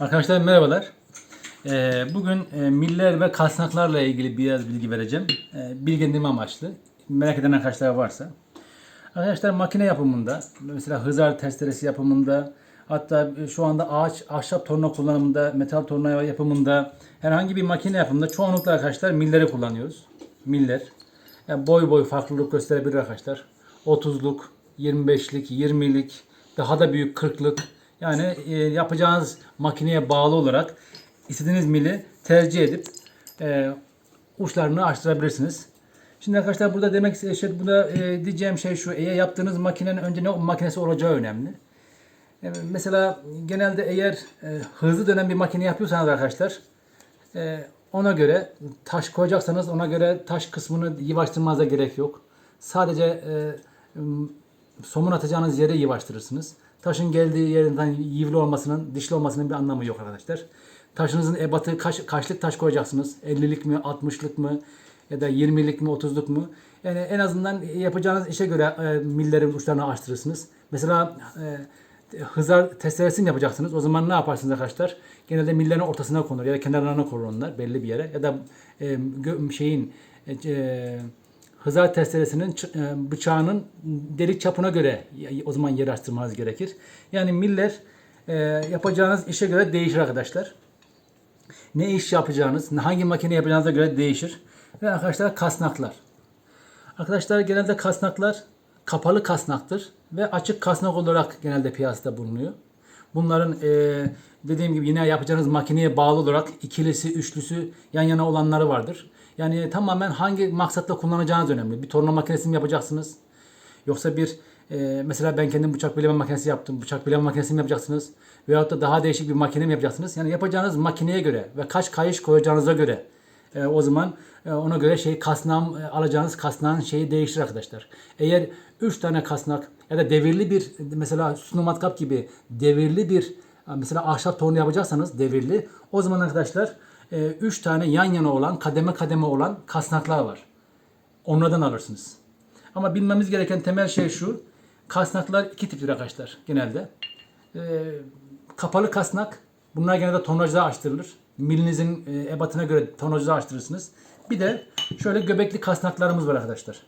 Arkadaşlar merhabalar. Ee, bugün e, miller ve kasnaklarla ilgili biraz bilgi vereceğim. Ee, bilgilendirme amaçlı. Merak eden arkadaşlar varsa. Arkadaşlar makine yapımında, mesela hızar testeresi yapımında, hatta şu anda ağaç, ahşap torna kullanımında, metal torna yapımında, herhangi bir makine yapımında çoğunlukla arkadaşlar milleri kullanıyoruz. Miller. Yani boy boy farklılık gösterebilir arkadaşlar. 30'luk, 25'lik, 20'lik, daha da büyük 40'lık. Yani e, yapacağınız makineye bağlı olarak istediğiniz mili tercih edip e, uçlarını açtırabilirsiniz. Şimdi arkadaşlar burada demek şey, burada e, diyeceğim şey şu. Eğer yaptığınız makinenin önce ne makinesi olacağı önemli. E, mesela genelde eğer e, hızlı dönen bir makine yapıyorsanız arkadaşlar e, ona göre taş koyacaksanız ona göre taş kısmını yavaştırmanıza gerek yok. Sadece e, somun atacağınız yere yavaştırırsınız. Taşın geldiği yerinden yivli olmasının, dişli olmasının bir anlamı yok arkadaşlar. Taşınızın ebatı kaç, kaçlık taş koyacaksınız? 50'lik mi, 60'lık mı ya da 20'lik mi, 30'luk mu? Yani en azından yapacağınız işe göre e, millerin uçlarını açtırırsınız. Mesela e, hızar testeresini yapacaksınız. O zaman ne yaparsınız arkadaşlar? Genelde millerin ortasına konur ya da kenarlarına konur onlar belli bir yere. Ya da e, şeyin e, e, hızar testeresinin e, bıçağının delik çapına göre o zaman yer açtırmanız gerekir. Yani miller e, yapacağınız işe göre değişir arkadaşlar. Ne iş yapacağınız, hangi makine yapacağınıza göre değişir. Ve arkadaşlar kasnaklar. Arkadaşlar genelde kasnaklar kapalı kasnaktır ve açık kasnak olarak genelde piyasada bulunuyor. Bunların e, dediğim gibi yine yapacağınız makineye bağlı olarak ikilisi, üçlüsü yan yana olanları vardır. Yani tamamen hangi maksatla kullanacağınız önemli. Bir torna makinesi mi yapacaksınız? Yoksa bir e, mesela ben kendim bıçak bileme makinesi yaptım. Bıçak bileme makinesi mi yapacaksınız? Veyahut da daha değişik bir makine mi yapacaksınız? Yani yapacağınız makineye göre ve kaç kayış koyacağınıza göre e, o zaman e, ona göre şey kasnağım e, alacağınız kasnağın şeyi değişir arkadaşlar. Eğer 3 tane kasnak ya da devirli bir mesela sütun matkap gibi devirli bir e, mesela ahşap torna yapacaksanız devirli o zaman arkadaşlar 3 tane yan yana olan kademe kademe olan kasnaklar var. Onlardan alırsınız. Ama bilmemiz gereken temel şey şu. Kasnaklar iki tiptir arkadaşlar genelde. Ee, kapalı kasnak. Bunlar genelde tonajda açtırılır. Milinizin e, ebatına göre tonajda açtırırsınız. Bir de şöyle göbekli kasnaklarımız var arkadaşlar.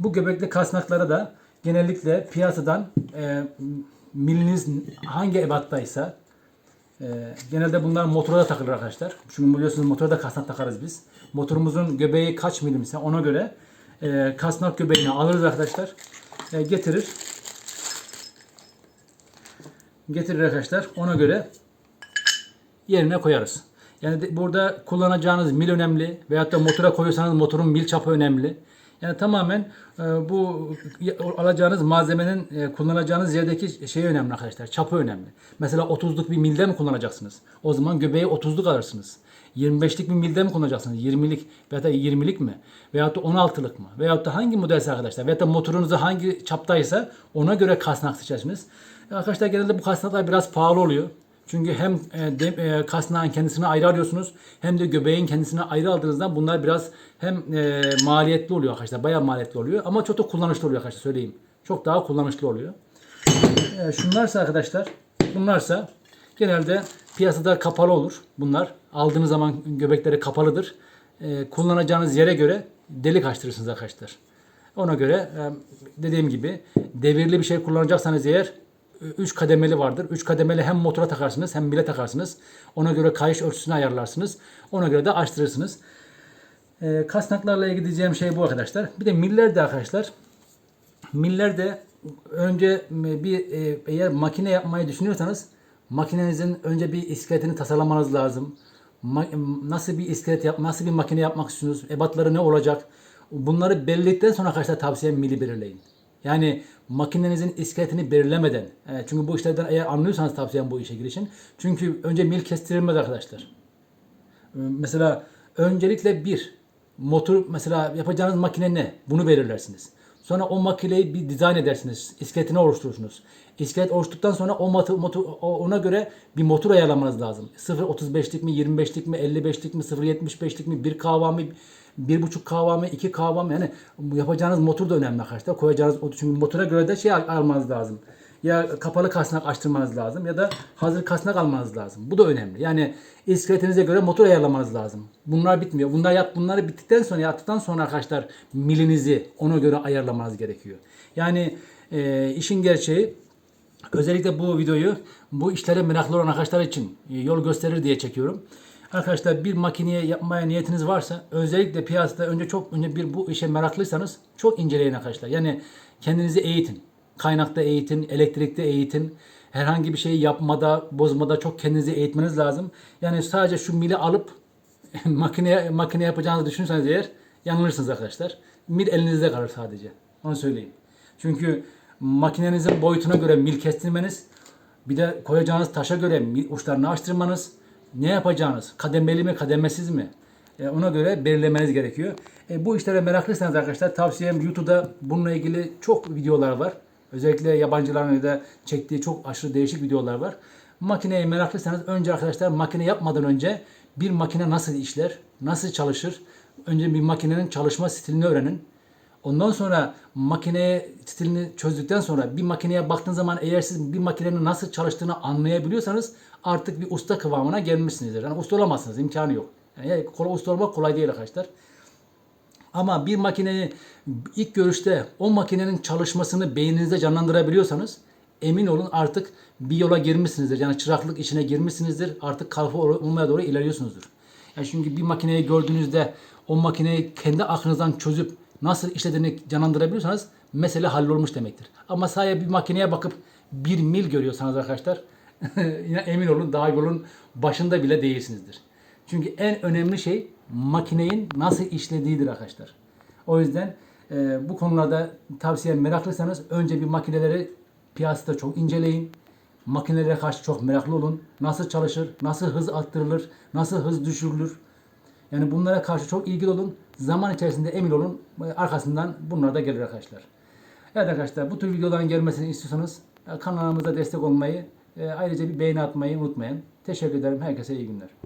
Bu göbekli kasnaklara da genellikle piyasadan e, miliniz hangi ebattaysa ee, genelde bunlar motora da takılır arkadaşlar. Çünkü biliyorsunuz motora da kasnak takarız biz. Motorumuzun göbeği kaç milimse ona göre e, kasnak göbeğini alırız arkadaşlar. E, getirir. Getirir arkadaşlar. Ona göre yerine koyarız. Yani burada kullanacağınız mil önemli veyahut da motora koyuyorsanız motorun mil çapı önemli. Yani tamamen e, bu alacağınız malzemenin e, kullanacağınız yerdeki şey önemli arkadaşlar. Çapı önemli. Mesela 30'luk bir milde mi kullanacaksınız? O zaman göbeği 30'luk alırsınız. 25'lik bir milde mi kullanacaksınız? 20'lik veyahut da 20'lik mi? Veyahut da 16'lık mı? Veyahut da hangi modelse arkadaşlar? Veyahut da motorunuzu hangi çaptaysa ona göre kasnak seçersiniz. Arkadaşlar genelde bu kasnaklar biraz pahalı oluyor. Çünkü hem e, de, e, kasnağın kendisini ayrı alıyorsunuz hem de göbeğin kendisini ayrı aldığınızda bunlar biraz hem e, maliyetli oluyor arkadaşlar. Bayağı maliyetli oluyor ama çok da kullanışlı oluyor arkadaşlar söyleyeyim. Çok daha kullanışlı oluyor. E, şunlarsa arkadaşlar bunlarsa genelde piyasada kapalı olur. Bunlar aldığınız zaman göbekleri kapalıdır. E, kullanacağınız yere göre delik açtırırsınız arkadaşlar. Ona göre e, dediğim gibi devirli bir şey kullanacaksanız eğer 3 kademeli vardır. 3 kademeli hem motora takarsınız hem bile takarsınız. Ona göre kayış ölçüsünü ayarlarsınız. Ona göre de açtırırsınız. E, kasnaklarla ilgili diyeceğim şey bu arkadaşlar. Bir de miller de arkadaşlar. Miller de önce bir e, eğer makine yapmayı düşünüyorsanız makinenizin önce bir iskeletini tasarlamanız lazım. Ma- nasıl bir iskelet yap, nasıl bir makine yapmak istiyorsunuz? Ebatları ne olacak? Bunları belirledikten sonra arkadaşlar tavsiyem mili belirleyin. Yani makinenizin iskeletini belirlemeden. e, çünkü bu işlerden eğer anlıyorsanız tavsiyem bu işe girişin. Çünkü önce mil kestirilmez arkadaşlar. Ee, Mesela öncelikle bir motor mesela yapacağınız makine ne? Bunu belirlersiniz. Sonra o makineyi bir dizayn edersiniz. İskeletini oluşturursunuz. İskelet oluştuktan sonra o motor, motor ona göre bir motor ayarlamanız lazım. 0.35'lik mi, 25'lik mi, 55'lik mi, 0.75'lik mi, 1 kahva mı, 1.5 kahva mı, 2 kahva mı? Yani yapacağınız motor da önemli arkadaşlar. Koyacağınız çünkü motora göre de şey al- almanız lazım. ya kapalı kasnak açtırmanız lazım ya da hazır kasnak almanız lazım. Bu da önemli. Yani iskeletinize göre motor ayarlamanız lazım. Bunlar bitmiyor. Bunlar yap bunları bittikten sonra yaptıktan sonra arkadaşlar milinizi ona göre ayarlamanız gerekiyor. Yani e, işin gerçeği Özellikle bu videoyu bu işlere meraklı olan arkadaşlar için e, yol gösterir diye çekiyorum. Arkadaşlar bir makineye yapmaya niyetiniz varsa özellikle piyasada önce çok önce bir bu işe meraklıysanız çok inceleyin arkadaşlar. Yani kendinizi eğitin. Kaynakta eğitin, elektrikte eğitin. Herhangi bir şeyi yapmada, bozmada çok kendinizi eğitmeniz lazım. Yani sadece şu mili alıp makineye makine yapacağınızı düşünürseniz eğer yanılırsınız arkadaşlar. Mil elinizde kalır sadece. Onu söyleyeyim. Çünkü makinenizin boyutuna göre mil kestirmeniz, bir de koyacağınız taşa göre mil uçlarını açtırmanız, ne yapacağınız, kademeli mi kademesiz mi? E, ona göre belirlemeniz gerekiyor. E, bu işlere meraklıysanız arkadaşlar tavsiyem YouTube'da bununla ilgili çok videolar var. Özellikle yabancıların da çektiği çok aşırı değişik videolar var. Makineye meraklıysanız önce arkadaşlar makine yapmadan önce bir makine nasıl işler, nasıl çalışır? Önce bir makinenin çalışma stilini öğrenin. Ondan sonra makineye stilini çözdükten sonra bir makineye baktığın zaman eğer siz bir makinenin nasıl çalıştığını anlayabiliyorsanız artık bir usta kıvamına gelmişsinizdir. Yani usta olamazsınız, imkanı yok. Yani kolay usta olmak kolay değil arkadaşlar. Ama bir makineyi ilk görüşte o makinenin çalışmasını beyninizde canlandırabiliyorsanız emin olun artık bir yola girmişsinizdir. Yani çıraklık işine girmişsinizdir. Artık kalfa olmaya doğru ilerliyorsunuzdur. Yani çünkü bir makineyi gördüğünüzde o makineyi kendi aklınızdan çözüp nasıl işlediğini canlandırabiliyorsanız mesele hallolmuş demektir. Ama sadece bir makineye bakıp bir mil görüyorsanız arkadaşlar emin olun daha yolun başında bile değilsinizdir. Çünkü en önemli şey makinenin nasıl işlediğidir arkadaşlar. O yüzden e, bu konularda tavsiyem meraklıysanız önce bir makineleri piyasada çok inceleyin. Makinelere karşı çok meraklı olun. Nasıl çalışır, nasıl hız arttırılır, nasıl hız düşürülür. Yani bunlara karşı çok ilgili olun. Zaman içerisinde emin olun arkasından bunlar da gelir arkadaşlar. Evet arkadaşlar bu tür videoların gelmesini istiyorsanız kanalımıza destek olmayı, ayrıca bir beğeni atmayı unutmayın. Teşekkür ederim. Herkese iyi günler.